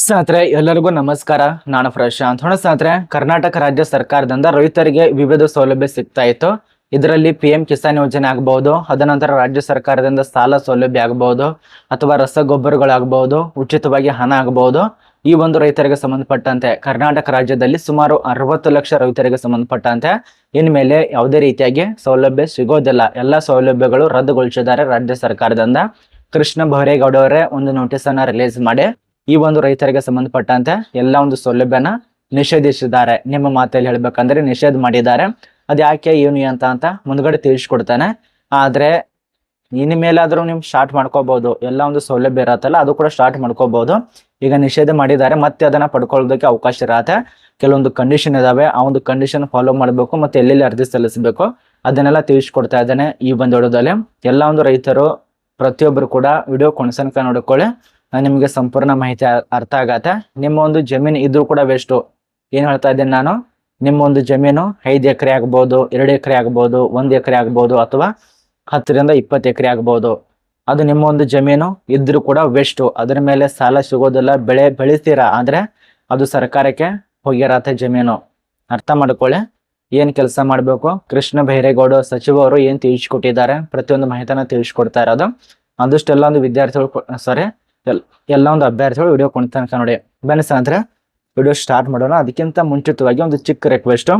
ಸ್ನೇಹಿತರೆ, ಎಲ್ಲರಿಗೂ ನಮಸ್ಕಾರ. ನಾನು ಪ್ರಶಾಂತ್. ಹೊಣ ಸ್ನೇಹಿತರೆ? ಕರ್ನಾಟಕ ರಾಜ್ಯ ಸರ್ಕಾರದಿಂದ ರೈತರಿಗೆ ವಿವಿಧ ಸೌಲಭ್ಯ ಸಿಗ್ತಾ ಇತ್ತು. ಇದರಲ್ಲಿ ಪಿ ಎಂ ಕಿಸಾನ್ ಯೋಜನೆ ಆಗಬಹುದು, ಅದನಂತರ ರಾಜ್ಯ ಸರ್ಕಾರದಿಂದ ಸಾಲ ಸೌಲಭ್ಯ ಆಗಬಹುದು, ಅಥವಾ ರಸಗೊಬ್ಬರಗಳಾಗಬಹುದು, ಉಚಿತವಾಗಿ ಹಣ ಆಗಬಹುದು. ಈ ಒಂದು ರೈತರಿಗೆ ಸಂಬಂಧಪಟ್ಟಂತೆ, ಕರ್ನಾಟಕ ರಾಜ್ಯದಲ್ಲಿ ಸುಮಾರು ಅರವತ್ತು ಲಕ್ಷ ರೈತರಿಗೆ ಸಂಬಂಧಪಟ್ಟಂತೆ, ಇನ್ಮೇಲೆ ಯಾವುದೇ ರೀತಿಯಾಗಿ ಸೌಲಭ್ಯ ಸಿಗೋದಿಲ್ಲ. ಎಲ್ಲ ಸೌಲಭ್ಯಗಳು ರದ್ದುಗೊಳಿಸಿದ್ದಾರೆ ರಾಜ್ಯ ಸರ್ಕಾರದಿಂದ. ಕೃಷ್ಣ ಬೈರೇಗೌಡ ಅವರೇ ಒಂದು ನೋಟಿಸ್ ಅನ್ನ ರಿಲೀಸ್ ಮಾಡಿ. ಈ ಒಂದು ರೈತರಿಗೆ ಸಂಬಂಧಪಟ್ಟಂತೆ ಎಲ್ಲ ಒಂದು ಸೌಲಭ್ಯನ ನಿಷೇಧಿಸಿದ್ದಾರೆ. ನಿಮ್ಮ ಮಾತಲ್ಲಿ ಹೇಳ್ಬೇಕಂದ್ರೆ ನಿಷೇಧ ಮಾಡಿದ್ದಾರೆ. ಅದು ಯಾಕೆ ಏನು ಅಂತ ಅಂತ ಮುಂದ್ಗಡೆ ತಿಳಿಸ್ಕೊಡ್ತಾನೆ. ಆದ್ರೆ ಇನ್ ಮೇಲಾದ್ರೂ ನೀವು ಸ್ಟಾರ್ಟ್ ಮಾಡ್ಕೋಬಹುದು ಎಲ್ಲ ಒಂದು ಸೌಲಭ್ಯ ಇರತ್ತಲ್ಲ, ಅದು ಕೂಡ ಸ್ಟಾರ್ಟ್ ಮಾಡ್ಕೋಬಹುದು ಈಗ ನಿಷೇಧ ಮಾಡಿದ್ದಾರೆ, ಮತ್ತೆ ಅದನ್ನ ಪಡ್ಕೊಳ್ಳೋದಕ್ಕೆ ಅವಕಾಶ ಇರತ್ತೆ. ಕೆಲವೊಂದು ಕಂಡೀಷನ್ ಇದಾವೆ, ಆ ಒಂದು ಕಂಡೀಷನ್ ಫಾಲೋ ಮಾಡಬೇಕು ಮತ್ತೆ ಎಲ್ಲೆಲ್ಲಿ ಅರ್ಜಿ ಸಲ್ಲಿಸಬೇಕು ಅದನ್ನೆಲ್ಲ ತಿಳಿಸ್ಕೊಡ್ತಾ ಇದ್ದಾನೆ ಈ ಒಂದು ವಿಡಿಯೋದಲ್ಲಿ ಎಲ್ಲ ಒಂದು ರೈತರು, ಪ್ರತಿಯೊಬ್ಬರು ಕೂಡ ವಿಡಿಯೋ ಕೊಣಸನ್ಕ ನೋಡ್ಕೊಳ್ಳಿ. ನಿಮಗೆ ಸಂಪೂರ್ಣ ಮಾಹಿತಿ ಅರ್ಥ ಆಗತ್ತೆ. ನಿಮ್ಮ ಒಂದು ಜಮೀನು ಇದ್ರೂ ಕೂಡ ವೇಸ್ಟು ಏನು ಹೇಳ್ತಾ ಇದ್ದೀನಿ ನಾನು? ನಿಮ್ಮ ಒಂದು ಜಮೀನು ಐದು ಎಕರೆ ಆಗ್ಬೋದು, ಎರಡು ಎಕರೆ ಆಗ್ಬೋದು, ಒಂದು ಎಕರೆ ಆಗ್ಬೋದು ಅಥವಾ ಹತ್ತರಿಂದ ಇಪ್ಪತ್ತು ಎಕರೆ ಆಗ್ಬೋದು. ಅದು ನಿಮ್ಮ ಒಂದು ಜಮೀನು ಇದ್ರೂ ಕೂಡ ವೇಸ್ಟು ಅದ್ರ ಮೇಲೆ ಸಾಲ ಸಿಗೋದಿಲ್ಲ, ಬೆಳೆ ಬೆಳಿತೀರಾ ಆದರೆ ಅದು ಸರ್ಕಾರಕ್ಕೆ ಹೋಗಿರತ್ತೆ ಜಮೀನು. ಅರ್ಥ ಮಾಡ್ಕೊಳ್ಳಿ. ಏನು ಕೆಲಸ ಮಾಡಬೇಕು? ಕೃಷ್ಣ ಬೈರೇಗೌಡ ಸಚಿವರು ಏನು ತಿಳಿಸ್ಕೊಟ್ಟಿದ್ದಾರೆ? ಪ್ರತಿಯೊಂದು ಮಾಹಿತಿನ ತಿಳಿಸ್ಕೊಡ್ತಾ ಇರೋದು. ಅದಷ್ಟೆಲ್ಲ ಒಂದು ವಿದ್ಯಾರ್ಥಿಗಳು ಸಾರಿ ಎಲ್ಲ ಒಂದು ಅಭ್ಯರ್ಥಿಗಳು ವಿಡಿಯೋ ಕೊಂಡ ತನಕ ನೋಡಿ. ಬನ್ನಿ ಸ್ನೇಹಿತರೆ ವಿಡಿಯೋ ಸ್ಟಾರ್ಟ್ ಮಾಡೋಣ. ಅದಕ್ಕಿಂತ ಮುಂಚಿತವಾಗಿ ಒಂದು ಚಿಕ್ಕ ರಿಕ್ವೆಸ್ಟ್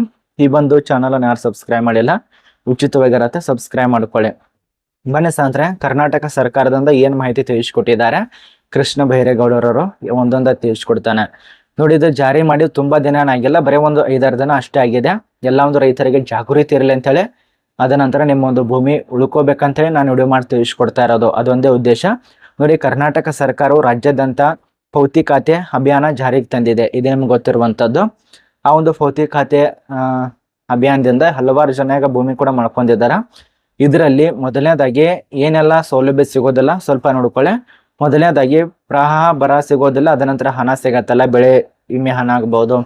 ಈ ಬಂದು ಚಾನಲ್ ಅನ್ನು ಯಾರು ಸಬ್ಸ್ಕ್ರೈಬ್ ಮಾಡಿಲ್ಲ ಉಚಿತವಾಗಿರತ್ತೆ ಸಬ್ಸ್ಕ್ರೈಬ್ ಮಾಡ್ಕೊಳ್ಳಿ. ಬನ್ನಿ ಸ್ನೇಹಿತರೆ ಕರ್ನಾಟಕ ಸರ್ಕಾರದಿಂದ ಏನು ಮಾಹಿತಿ ತಿಳಿಸ್ಕೊಟ್ಟಿದ್ದಾರೆ, ಕೃಷ್ಣ ಬೈರೇಗೌಡರವರು ಒಂದೊಂದ ತಿಳಿಸ್ಕೊಡ್ತಾನೆ. ನೋಡಿ, ಇದು ಜಾರಿ ಮಾಡಿ ತುಂಬಾ ದಿನ ಆಗಿಲ್ಲ, ಬರೀ ಒಂದು ಐದಾರು ದಿನ ಅಷ್ಟೇ ಆಗಿದೆ. ಎಲ್ಲ ಒಂದು ರೈತರಿಗೆ ಜಾಗೃತಿ ಇರಲಿ ಅಂತೇಳಿ, ಅದ ನಂತರ ನಿಮ್ಮ ಒಂದು ಭೂಮಿ ಉಳ್ಕೋಬೇಕಂತೇಳಿ ನಾನು ವಿಡಿಯೋ ಮಾಡಿ ತಿಳಿಸ್ಕೊಡ್ತಾ ಇರೋದು. ಅದೊಂದೇ ಉದ್ದೇಶ. ನೋಡಿ, ಕರ್ನಾಟಕ ಸರ್ಕಾರವು ರಾಜ್ಯಾದ್ಯಂತ ಪೌತಿ ಖಾತೆ ಅಭಿಯಾನ ಜಾರಿಗೆ ತಂದಿದೆ. ಇದು ನಿಮ್ಗೆ ಗೊತ್ತಿರುವಂತದ್ದು ಆ ಒಂದು ಪೌತಿ ಖಾತೆ ಅಭಿಯಾನದಿಂದ ಹಲವಾರು ಜನ ಭೂಮಿ ಕೂಡ ಮಾಡ್ಕೊಂಡಿದ್ದಾರೆ. ಇದರಲ್ಲಿ ಮೊದಲನೇದಾಗಿ ಏನೆಲ್ಲ ಸೌಲಭ್ಯ ಸಿಗೋದಿಲ್ಲ, ಸ್ವಲ್ಪ ನೋಡ್ಕೊಳ್ಳಿ. ಮೊದಲನೇದಾಗಿ ಪ್ರವಾಹ, ಬರ ಸಿಗೋದಿಲ್ಲ, ಅದ ನಂತರ ಹಣ ಸಿಗತ್ತಲ್ಲ, ಬೆಳೆ ವಿಮೆ ಹಣ ಆಗ್ಬೋದು,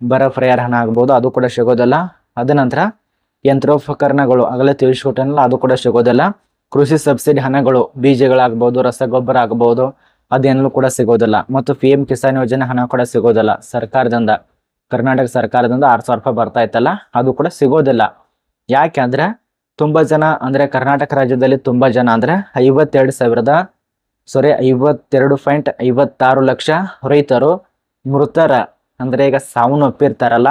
ಬರ ಫ್ರಯರ್ ಹಣ ಆಗ್ಬೋದು, ಅದು ಕೂಡ ಸಿಗೋದಿಲ್ಲ. ಅದ ನಂತರ ಯಂತ್ರೋಪಕರಣಗಳು ಆಗಲೇ ತಿಳಿಸ್ಕೊಟ್ಟನಲ್ಲ, ಅದು ಕೂಡ ಸಿಗೋದಿಲ್ಲ. ಕೃಷಿ ಸಬ್ಸಿಡಿ ಹಣಗಳು ಬೀಜಗಳಾಗಬಹುದು ರಸಗೊಬ್ಬರ ಆಗಬಹುದು ಅದೇನೂ ಕೂಡ ಸಿಗೋದಿಲ್ಲ. ಮತ್ತು ಪಿ ಎಂ ಕಿಸಾನ್ ಯೋಜನೆ ಹಣ ಕೂಡ ಸಿಗೋದಿಲ್ಲ. ಸರ್ಕಾರದಿಂದ, ಕರ್ನಾಟಕ ಸರ್ಕಾರದಿಂದ ಆರು ಸಾವಿರ ರೂಪಾಯಿ ಬರ್ತಾ ಇತ್ತಲ್ಲ, ಅದು ಕೂಡ ಸಿಗೋದಿಲ್ಲ. ಯಾಕೆ ಅಂದ್ರೆ, ತುಂಬಾ ಜನ ಅಂದ್ರೆ ಕರ್ನಾಟಕ ರಾಜ್ಯದಲ್ಲಿ ತುಂಬಾ ಜನ ಅಂದ್ರೆ ಐವತ್ತೆರಡು ಸಾವಿರದ ಸಾರಿ ಐವತ್ತೆರಡು ಪಾಯಿಂಟ್ ಐವತ್ತಾರು ಲಕ್ಷ ರೈತರು ಮೃತರ ಅಂದ್ರೆ ಈಗ ಸಾವನ್ನಪ್ಪಿರ್ತಾರಲ್ಲ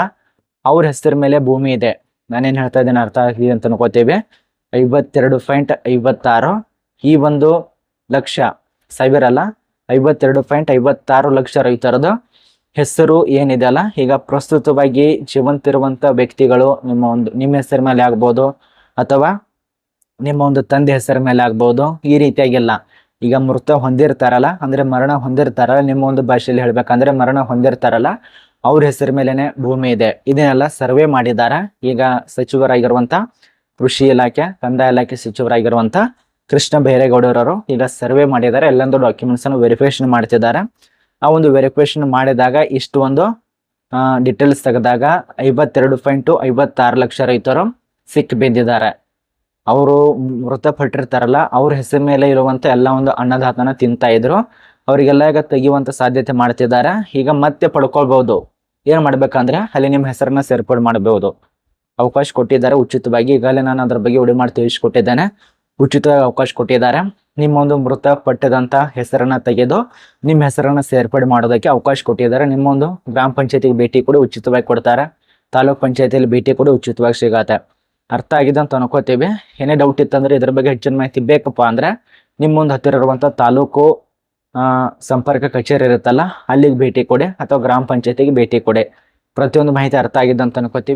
ಅವ್ರ ಹೆಸರ ಮೇಲೆ ಭೂಮಿ ಇದೆ. ನಾನೇನ್ ಹೇಳ್ತಾ ಇದ್ದೇನೆ ಅರ್ಥ ಆಗಿದೆ ಅಂತ ಅನ್ಕೋತೀವಿ. ಐವತ್ತೆರಡು ಪಾಯಿಂಟ್ ಐವತ್ತಾರು. ಈ ಒಂದು ಲಕ್ಷ ಸಾವಿರ ಅಲ್ಲ, ಐವತ್ತೆರಡು ಪಾಯಿಂಟ್ ಐವತ್ತಾರು ಲಕ್ಷ ರೈತರದ್ದು ಹೆಸರು ಏನಿದೆ ಅಲ್ಲ, ಈಗ ಪ್ರಸ್ತುತವಾಗಿ ಜೀವಂತಿರುವಂಥ ವ್ಯಕ್ತಿಗಳು ನಿಮ್ಮ ಒಂದು, ನಿಮ್ಮ ಹೆಸರ ಮೇಲೆ ಆಗ್ಬೋದು ಅಥವಾ ನಿಮ್ಮ ಒಂದು ತಂದೆ ಹೆಸರ ಮೇಲೆ ಆಗ್ಬೋದು, ಈ ರೀತಿಯಾಗಿಲ್ಲ. ಈಗ ಮೃತ ಹೊಂದಿರ್ತಾರಲ್ಲ, ಅಂದ್ರೆ ಮರಣ ಹೊಂದಿರ್ತಾರಲ್ಲ, ನಿಮ್ಮ ಒಂದು ಭಾಷೆಯಲ್ಲಿ ಹೇಳ್ಬೇಕಂದ್ರೆ ಮರಣ ಹೊಂದಿರ್ತಾರಲ್ಲ, ಅವ್ರ ಹೆಸರ ಮೇಲೆನೆ ಭೂಮಿ ಇದೆ. ಇದನ್ನೆಲ್ಲ ಸರ್ವೆ ಮಾಡಿದಾರ ಈಗ ಸಚಿವರಾಗಿರುವಂತ ಕೃಷಿ ಇಲಾಖೆ, ಕಂದಾಯ ಇಲಾಖೆ ಸಚಿವರಾಗಿರುವಂತ ಕೃಷ್ಣ ಬೈರೇಗೌಡರವರು ಈಗ ಸರ್ವೆ ಮಾಡಿದ್ದಾರೆ. ಎಲ್ಲೊಂದು ಡಾಕ್ಯುಮೆಂಟ್ಸ್ ಅನ್ನು ವೆರಿಫಿಕೇಶನ್ ಮಾಡ್ತಿದ್ದಾರೆ. ಆ ಒಂದು ವೆರಿಫಿಕೇಶನ್ ಮಾಡಿದಾಗ ಇಷ್ಟು ಒಂದು ಡಿಟೇಲ್ಸ್ ತೆಗೆದಾಗ ಐವತ್ತೆರಡು ಪಾಯಿಂಟ್ ಐವತ್ತಾರು ಲಕ್ಷ ರೈತರು ಸಿಕ್ ಬಿದ್ದಿದ್ದಾರೆ. ಅವರು ಮೃತಪಟ್ಟಿರ್ತಾರಲ್ಲ, ಅವ್ರ ಹೆಸರು ಮೇಲೆ ಇರುವಂತ ಎಲ್ಲ ಒಂದು ಅನ್ನದಾತನ ತಿಂತಾ ಇದ್ರು. ಅವರಿಗೆಲ್ಲ ಈಗ ತೆಗೆಯುವಂತ ಸಾಧ್ಯತೆ ಮಾಡ್ತಿದ್ದಾರೆ. ಈಗ ಮತ್ತೆ ಪಡ್ಕೊಳ್ಬಹುದು. ಏನ್ ಮಾಡ್ಬೇಕಂದ್ರೆ, ಅಲ್ಲಿ ನಿಮ್ಮ ಹೆಸರನ್ನ ಸೇರ್ಪಡೆ ಮಾಡಬಹುದು. ಅವಕಾಶ ಕೊಟ್ಟಿದ್ದಾರೆ. ಉಚಿತವಾಗಿ ಈಗಾಗಲೇ ನಾನು ಅದ್ರ ಬಗ್ಗೆ ವಿಡಿಯೋ ಮಾಡಿ ತಿಳಿಸಿಕೊಟ್ಟಿದ್ದೇನೆ. ಉಚಿತವಾಗಿ ಅವಕಾಶ ಕೊಟ್ಟಿದ್ದಾರೆ. ನಿಮ್ಮ ಒಂದು ಮೃತ ಪಟ್ಟದಂತ ಹೆಸರನ್ನ ತೆಗೆದು ನಿಮ್ಮ ಹೆಸರನ್ನ ಸೇರ್ಪಡೆ ಮಾಡೋದಕ್ಕೆ ಅವಕಾಶ ಕೊಟ್ಟಿದ್ದಾರೆ. ನಿಮ್ಮೊಂದು ಗ್ರಾಮ ಪಂಚಾಯತಿಗೆ ಭೇಟಿ ಕೂಡ, ಉಚಿತವಾಗಿ ಕೊಡ್ತಾರೆ. ತಾಲೂಕ್ ಪಂಚಾಯತಿಯಲ್ಲಿ ಭೇಟಿ ಕೂಡ, ಉಚಿತವಾಗಿ ಸಿಗತ್ತೆ. ಅರ್ಥ ಆಗಿದೆ ಅಂತ ಅನ್ಕೋತೀವಿ. ಏನೇ ಡೌಟ್ ಇತ್ತಂದ್ರೆ ಇದ್ರ ಬಗ್ಗೆ ಹೆಚ್ಚಿನ ಮಾಹಿತಿ ಬೇಕಪ್ಪ ಅಂದ್ರೆ ನಿಮ್ಮೊಂದು ಹತ್ತಿರ ಇರುವಂತ ತಾಲೂಕು ಸಂಪರ್ಕ ಕಚೇರಿ ಇರುತ್ತಲ್ಲ, ಅಲ್ಲಿಗೆ ಭೇಟಿ ಕೊಡಿ ಅಥವಾ ಗ್ರಾಮ ಪಂಚಾಯತಿಗೆ ಭೇಟಿ ಕೊಡಿ. ಪ್ರತಿಯೊಂದು ಮಾಹಿತಿ ಅರ್ಥ ಆಗಿದೆ ಅಂತ ಅನ್ಕೋತೀವಿ.